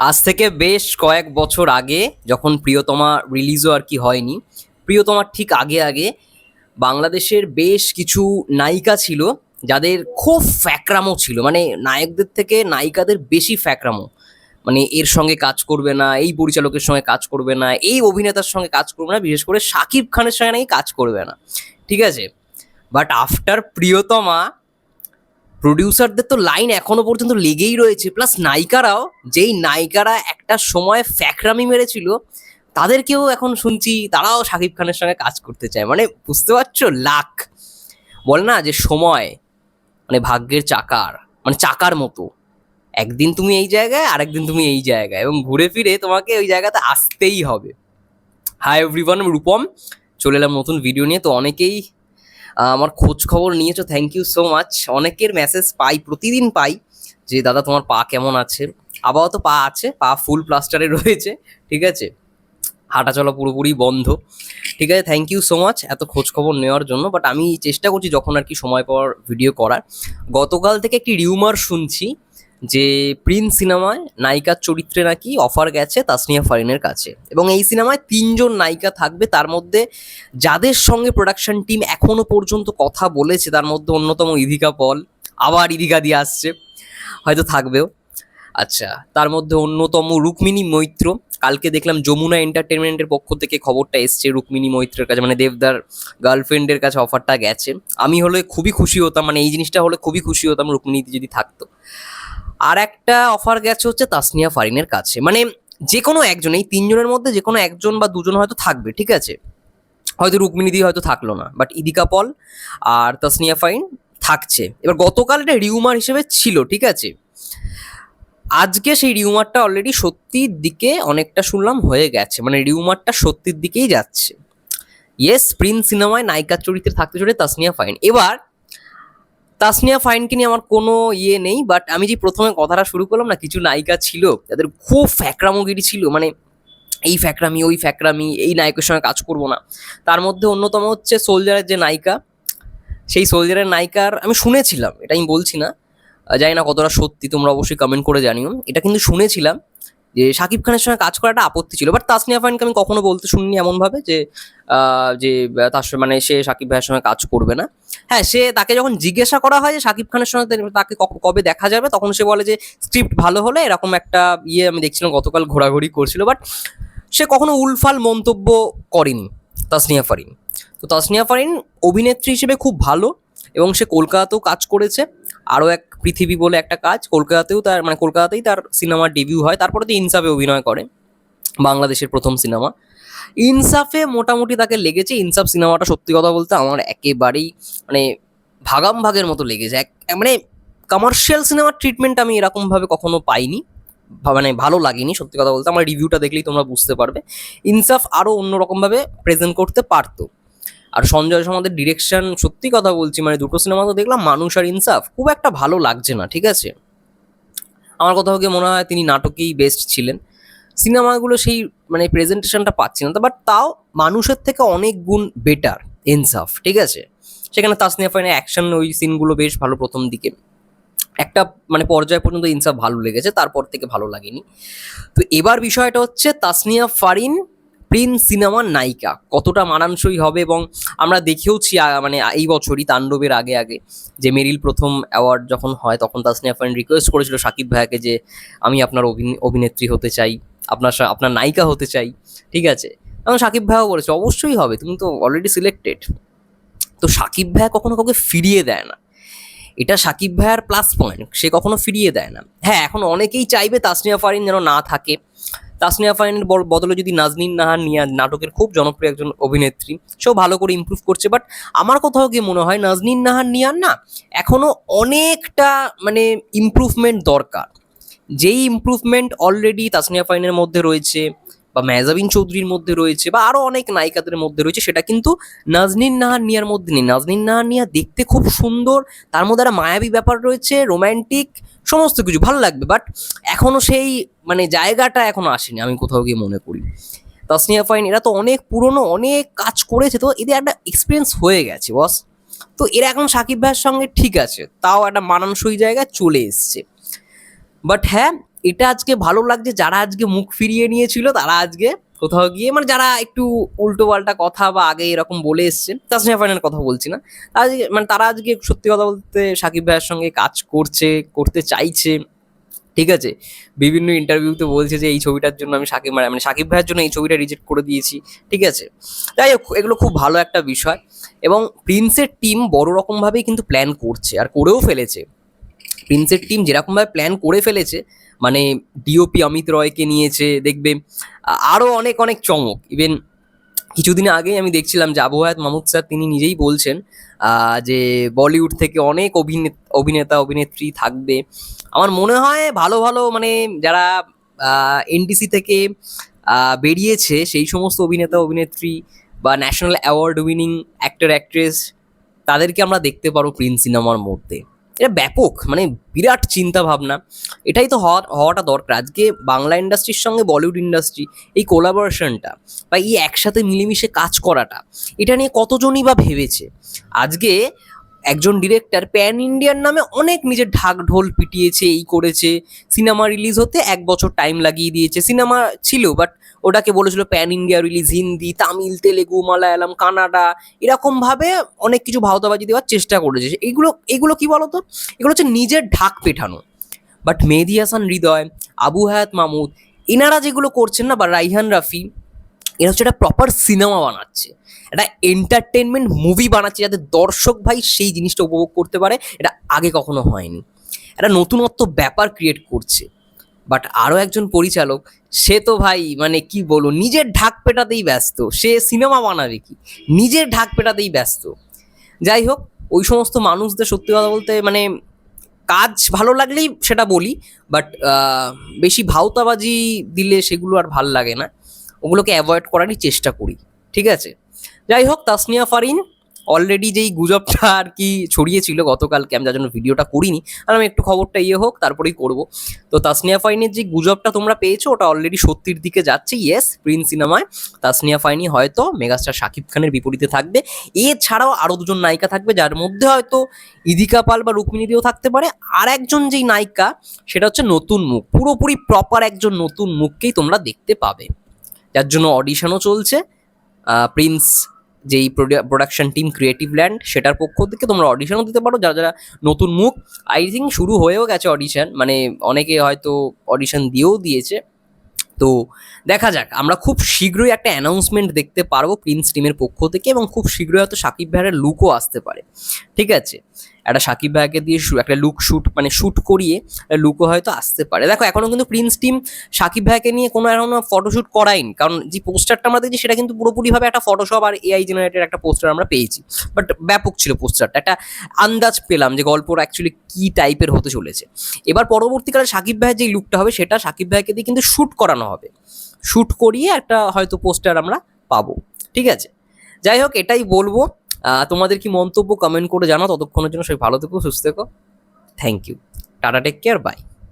আজ থেকে বেশ কয়েক বছর আগে যখন প্রিয়তমা রিলিজও আর কি হয়নি, প্রিয়তমার ঠিক আগে আগে বাংলাদেশের বেশ কিছু নায়িকা ছিল যাদের খুব ফ্যাকরামো ছিল। মানে নায়কদের থেকে নায়িকাদের বেশি ফ্যাকরামো। মানে এর সঙ্গে কাজ করবে না, এই পরিচালকের সঙ্গে কাজ করবে না, এই অভিনেতার সঙ্গে কাজ করবে না, বিশেষ করে শাকিব খানের সঙ্গে নাকি কাজ করবে না। ঠিক আছে? বাট আফটার প্রিয়তমা প্রডিউসারদের তো লাইন এখনও পর্যন্ত লেগেই রয়েছে। প্লাস নায়িকারাও, যেই নায়িকারা একটা সময় ফ্যাকরামি মেরেছিল, তাদেরকেও এখন শুনছি তারাও শাকিব খানের সঙ্গে কাজ করতে চায়। মানে বুঝতে পারছ? লাক বলে না যে সময় মানে ভাগ্যের চাকার মানে চাকার মতো। একদিন তুমি এই জায়গায়, আরেকদিন তুমি এই জায়গায় এবং ঘুরে ফিরে তোমাকে ওই জায়গাতে আসতেই হবে। Hi everyone Rupam. চলে এলাম নতুন ভিডিও নিয়ে। তো অনেকেই আমার খোঁজ খবর নিয়েছো থ্যাংক ইউ সো মাচ অনেকের মেসেজ পাই, প্রতিদিন পাই যে, দাদা, তোমার পা কেমন আছে? আপাতত পা আছে, পা ফুল প্লাস্টারে রয়েছে, ঠিক আছে? হাঁটা চলা পুরোপুরি বন্ধ, ঠিক আছে? থ্যাংক ইউ সো মাচ এত খোঁজ খবর নেওয়ার জন্য। বাট আমি চেষ্টা করছি যখন আর কি সময় পাওয়ার ভিডিও করার। গতকাল থেকে একটি রিউমার শুনছি যে প্রিন্স সিনেমায় নায়িকার চরিত্রে নাকি অফার গেছে তাসনিয়া ফারিনের কাছে। এবং এই সিনেমায় তিনজন নায়িকা থাকবে, তার মধ্যে যাদের সঙ্গে প্রোডাকশন টিম এখনও পর্যন্ত কথা বলেছে, তার মধ্যে অন্যতম ইধিকা পল, আবার ইধিকা দিয়ে আসছে, হয়তো থাকবেও। আচ্ছা তার মধ্যে অন্যতম রুক্মিণী মৈত্র, কালকে দেখলাম যমুনা এন্টারটেনমেন্টের পক্ষ থেকে খবরটা এসছে রুক্মিণী মৈত্রের কাছে মানে দেবদার গার্লফ্রেন্ডের কাছে অফারটা গেছে। আমি হলে খুবই খুশি হতাম মানে এই জিনিসটা হলে খুবই খুশি হতাম রুক্মিণীতে যদি থাকতো। আর একটা অফার গেছে হচ্ছে তাসনিয়া ফারিনের কাছে। মানে যে কোনো একজন, এই তিনজনের মধ্যে যে কোনো একজন বা দুজন হয়তো থাকবে, ঠিক আছে? হয়তো রুক্মিণী দি হয়তো থাকল না বাট ইদিকা পল আর তাসনিয়া ফাইন থাকছে। এবার গতকাল এটা রিউমার হিসেবে ছিল, ঠিক আছে? আজকে সেই রিউমারটা অলরেডি সত্যির দিকে অনেকটা শুনলাম হয়ে গেছে মানে রিউমারটা সত্যির দিকেই যাচ্ছে। ইয়েস প্রিন্স সিনেমায় নায়িকার চরিত্রে থাকতে চলে তাসনিয়া ফাইন এবার তাসনিয়া ফাইনকে নিয়ে আমার কোনো ইয়ে নেই বাট আমি যে প্রথমে কথাটা শুরু করলাম না, কিছু নায়িকা ছিল, যাদের খুব ফ্যাকরামোগিরি ছিল মানে এই ফ্যাকরামি, ওই ফ্যাকরামি, এই নায়কের সঙ্গে কাজ করব না। তার মধ্যে অন্যতম হচ্ছে সোলজারের যে নায়িকা, সেই সোলজারের নায়িকার আমি শুনেছিলাম, এটা আমি বলছি না জানি না কতটা সত্যি, তোমরা অবশ্যই কমেন্ট করে জানিও। এটা কিন্তু শুনেছিলাম যে শাকিব খানের সঙ্গে কাজ করাটা আপত্তি ছিল। বাট তাসনিয়া ফাইনকে আমি কখনো বলতে শুনিনি এমনভাবে যে যে, তার মানে সে শাকিব ভাইয়ের সঙ্গে কাজ করবে না। হ্যাঁ সে তাকে যখন জিজ্ঞাসা করা হয় যে শাকিব খানের সঙ্গে তাকে কবে দেখা যাবে, তখন সে বলে যে স্ক্রিপ্ট ভালো হলে এরকম একটা ইয়ে আমি দেখছিলাম গতকাল ঘোরাঘুরি করছিল। বাট সে কখনো উলফাল মন্তব্য করেনি তাসনিয়া ফারিন তো তাসনিয়া ফারিন অভিনেত্রী হিসেবে খুব ভালো এবং সে কলকাতাতেও কাজ করেছে। আরও এক পৃথিবী বলে একটা কাজ, কলকাতাতেও তার মানে কলকাতাতেই তার সিনেমার ডেবিউ হয়, তারপরে তো ইনসাফে অভিনয় করে, বাংলাদেশের প্রথম সিনেমা ইনসাফে মোটামুটি তাকে লেগেছে, ইনসাফ সিনেমাটা সত্যি কথা বলতে আমার একেবারেই মানে ভাগাম ভাগের মতো লেগেছে। এক মানে কমার্শিয়াল সিনেমার ট্রিটমেন্ট আমি এরকমভাবে কখনো পাইনি মানে ভালো লাগেনি সত্যি কথা বলতে। আমার রিভিউটা দেখলেই তোমরা বুঝতে পারবে। ইনসাফ আরও অন্যরকমভাবে প্রেজেন্ট করতে পারতো। আর সঞ্জয় সমাদের ডিরেকশন সত্যি কথা বলছি মানে দুটো সিনেমা তো দেখলাম, মানুষ আর ইনসাফ, খুব একটা ভালো লাগছে না, ঠিক আছে? আমার কোথাও গিয়ে মনে হয় তিনি নাটকেই বেস্ট ছিলেন। সিনেমাগুলো সেই মানে প্রেজেন্টেশনটা পাচ্ছি না বাট তাও মানুষের থেকে অনেক গুণ বেটার ইনসাফ, ঠিক আছে? সেখানে তাসনিয়া ফাইনের অ্যাকশন ওই সিনগুলো বেশ ভালো প্রথম দিকে। একটা মানে পর্যায় পর্যন্ত ইনসাফ ভালো লেগেছে, তারপর থেকে ভালো লাগেনি। তো এবার বিষয়টা হচ্ছে তাসনিয়া ফারিন প্রিন্স সিনেমার নায়িকা কতটা মানানসই হবে এবং আমরা দেখেওছি মানে এই বছরই তাণ্ডবের আগে আগে যে মেরিল প্রথম অ্যাওয়ার্ড যখন হয় তখন তাসনিয়া ফারিন রিকোয়েস্ট করেছিল সাকিব ভাইয়াকে যে আমি আপনার অভিনে- অভিনেত্রী হতে চাই, আপনার আপনার নায়িকা হতে চাই, ঠিক আছে? এবং সাকিব ভাইয়াও বলেছে, অবশ্যই হবে, তুমি তো অলরেডি সিলেক্টেড তো সাকিব ভাইয়া কখনো কাউকে ফিরিয়ে দেয় না। এটা সাকিব ভাইয়ার প্লাস পয়েন্ট সে কখনো ফিরিয়ে দেয় না। হ্যাঁ এখন অনেকেই চাইবে তাসনিয়া ফারিন যেন না থাকে। তাসনিয়া ফাইনের বদলে যদি নাজনীন নাহার নিয়া নাটকের খুব জনপ্রিয় একজন অভিনেত্রী, সেও ভালো করে ইম্প্রুভ করছে। বাট আমার কোথাও গিয়ে মনে হয় নাজনীন নাহার নিয়ার না এখনও অনেকটা মানে ইম্প্রুভমেন্ট দরকার। যেই ইম্প্রুভমেন্ট অলরেডি তাসনিয়া ফাইনের মধ্যে রয়েছে বা মেজাবিন চৌধুরীর মধ্যে রয়েছে বা আরও অনেক নায়িকাদের মধ্যে রয়েছে, সেটা কিন্তু নাজনীন নাহার নিয়ার মধ্যে নেই। নাজনীন নাহার নিয়া দেখতে খুব সুন্দর, তার মধ্যে একটা মায়াবী ব্যাপার রয়েছে রোম্যান্টিক সমস্ত কিছু ভালো লাগবে বাট এখনও সেই মানে জায়গাটা এখনও আসেনি, আমি কোথাও গিয়ে মনে করি। তাসনিয়া ফাইন, এরা তো অনেক পুরনো, অনেক কাজ করেছে, তো এদের একটা এক্সপিরিয়েন্স হয়ে গেছে বস তো এরা এখন সাকিব ভাইয়ের সঙ্গে ঠিক আছে, তাও একটা মানানসই জায়গায় চলে এসছে। বাট হ্যাঁ এটা আজকে ভালো লাগছে, যারা আজকে মুখ ফিরিয়ে নিয়েছিল তারা আজকে কোথাও গিয়ে মানে যারা একটু উল্টো পাল্টা কথা বা আগে এরকম বলে এসছে তাসনিয়া ফাইনাল কথা বলছি না। আজকে মানে তারা আজকে সত্যি কথা বলতে সাকিব ভাইয়ের সঙ্গে কাজ করছে, করতে চাইছে, ঠিক আছে? বিভিন্ন ইন্টারভিউতে বলছে যে, এই ছবিটার জন্য আমি সাকিব মানে সাকিব ভাইয়ের জন্য এই ছবিটা রিজেক্ট করে দিয়েছি ঠিক আছে? যাই হোক, এগুলো খুব ভালো একটা বিষয় এবং প্রিন্সের টিম বড় রকমভাবেই কিন্তু প্ল্যান করছে আর করেও ফেলেছে। প্রিন্সের টিম যেরকমভাবে প্ল্যান করে ফেলেছে মানে ডিওপি অমিত রয়কে নিয়েছে, দেখবে আরও অনেক অনেক চমক। ইভেন কিছুদিন আগেই আমি দেখছিলাম যে আবহাওয়াত মাহমুদ স্যার তিনি নিজেই বলছেন যে বলিউড থেকে অনেক অভিনেতা অভিনেতা, অভিনেত্রী থাকবে। আমার মনে হয় ভালো ভালো মানে যারা এনডিসি থেকে বেরিয়েছে, সেই সমস্ত অভিনেতা, অভিনেত্রী বা national award winning actor, actress, তাদেরকে আমরা দেখতে পারো প্রিন্স সিনেমার মধ্যে। এটা ব্যাপক মানে বিরাট চিন্তা ভাবনা এটাই তো হওয়া, হওয়াটা দরকার। আজকে বাংলা ইন্ডাস্ট্রির সঙ্গে বলিউড ইন্ডাস্ট্রি এই কোলাবোরেশনটা বা এই একসাথে মিলেমিশে কাজ করাটা, এটা নিয়ে কতজনই বা ভেবেছে? আজকে একজন ডিরেক্টর প্যান ইন্ডিয়ার নামে অনেক নিজের ঢাক ঢোল পিটিয়েছে, এই করেছে। সিনেমা রিলিজ হতে এক বছর টাইম লাগিয়ে দিয়েছে। সিনেমা ছিল বাট ওটাকে বলেছিল pan India release Hindi, Tamil, Telugu, Malayalam, Kannada এরকমভাবে অনেক কিছু ভাওতাবাজি দেওয়ার চেষ্টা করেছে। এগুলো এগুলো কি বলতো? এগুলো হচ্ছে নিজের ঢাক পেঠানো বাট মেহেদি হাসান হৃদয় আবু হায়াত মাহমুদ এনারা যেগুলো করছেন না, বা রাইহান রাফি এরা হচ্ছে একটা প্রপার সিনেমা বানাচ্ছে। একটা এন্টারটেনমেন্ট মুভি বানাচ্ছে যাতে দর্শক ভাই সেই জিনিসটা উপভোগ করতে পারে, এটা আগে কখনো হয়নি। একটা নতুনত্ব ব্যাপার ক্রিয়েট করছে। বাট আরও একজন পরিচালক, সে তো ভাই মানে কি বলব, নিজের ঢাক পেটাতেই ব্যস্ত। সে সিনেমা বানাবে কি? নিজের ঢাক পেটাতেই ব্যস্ত। যাই হোক, ওই সমস্ত মানুষদের সত্যি কথা বলতে মানে কাজ ভালো লাগলেই সেটা বলি বাট বেশি ভাওতাবাজি দিলে সেগুলো আর ভালো লাগে না। ওগুলোকে অ্যাভয়েড করারই চেষ্টা করি। ঠিক আছে? যাই হোক, তাসনিয়া ফারিন অলরেডি যেই গুজবটা আর কি ছড়িয়েছিল গতকালকে, আমি যার জন্য ভিডিওটা করিনি। আর আমি একটু খবরটা ইয়ে হোক, তারপরেই করব। তো তাসনিয়া ফাইনের যে গুজবটা তোমরা পেয়েছ, ওটা অলরেডি সত্যির দিকে যাচ্ছে। ইয়েস প্রিন্স সিনেমায় তাসনিয়া ফাইনি হয়তো মেগাস্টার শাকিব খানের বিপরীতে থাকবে। এছাড়াও আরও দুজন নায়িকা থাকবে, যার মধ্যে হয়তো ইদিকা পাল বা রুক্মিণীদিও থাকতে পারে। আর একজন যেই নায়িকা, সেটা হচ্ছে নতুন মুখ। পুরোপুরি প্রপার একজন নতুন মুখকেই তোমরা দেখতে পাবে। যার জন্য অডিশনও চলছে। প্রিন্স যেই প্রোডাকশন টিম ক্রিয়েটিভ ল্যান্ড সেটার পক্ষ থেকে তোমরা অডিশনও দিতে পারো। যারা যারা নতুন মুখ আই থিঙ্ক শুরু হয়েও গেছে অডিশন মানে অনেকে হয়তো অডিশন দিয়েও দিয়েছে। তো দেখা যাক, আমরা খুব শীঘ্রই একটা অ্যানাউন্সমেন্ট দেখতে পারব প্রিন্স টিমের পক্ষ থেকে এবং খুব শীঘ্রই হয়তো সাকিব ভাইয়ের লুকও আসতে পারে। ঠিক আছে? একটা সাকিব ভাইকে দিয়ে একটা লুক শ্যুট মানে শ্যুট করিয়ে লুকও হয়তো আসতে পারে। দেখো এখনও কিন্তু প্রিন্স টিম সাকিব ভাইকে নিয়ে কোনো এখনও ফটোশ্যুট করায়নি। কারণ যে পোস্টারটা আমরা দেখছি, সেটা কিন্তু পুরোপুরিভাবে একটা ফটোশপ আর এআই জেনারেটেড একটা পোস্টার আমরা পেয়েছি। বাট ব্যাপক ছিল পোস্টারটা একটা আন্দাজ পেলাম যে গল্পটা অ্যাকচুয়ালি কী টাইপের হতে চলেছে। এবার পরবর্তীকালে সাকিব ভাইয়ের যে লুকটা হবে, সেটা সাকিব ভাইকে দিয়ে কিন্তু শ্যুট করানো হবে। শ্যুট করিয়ে একটা হয়তো পোস্টার আমরা পাবো। ঠিক আছে? যাই হোক, এটাই বলব। তোমাদের কি মন্তব্য কমেন্ট করে জানাও। ততক্ষণের জন্য সবাই ভালো থেকো, সুস্থ থেকো। Thank you tata take care bye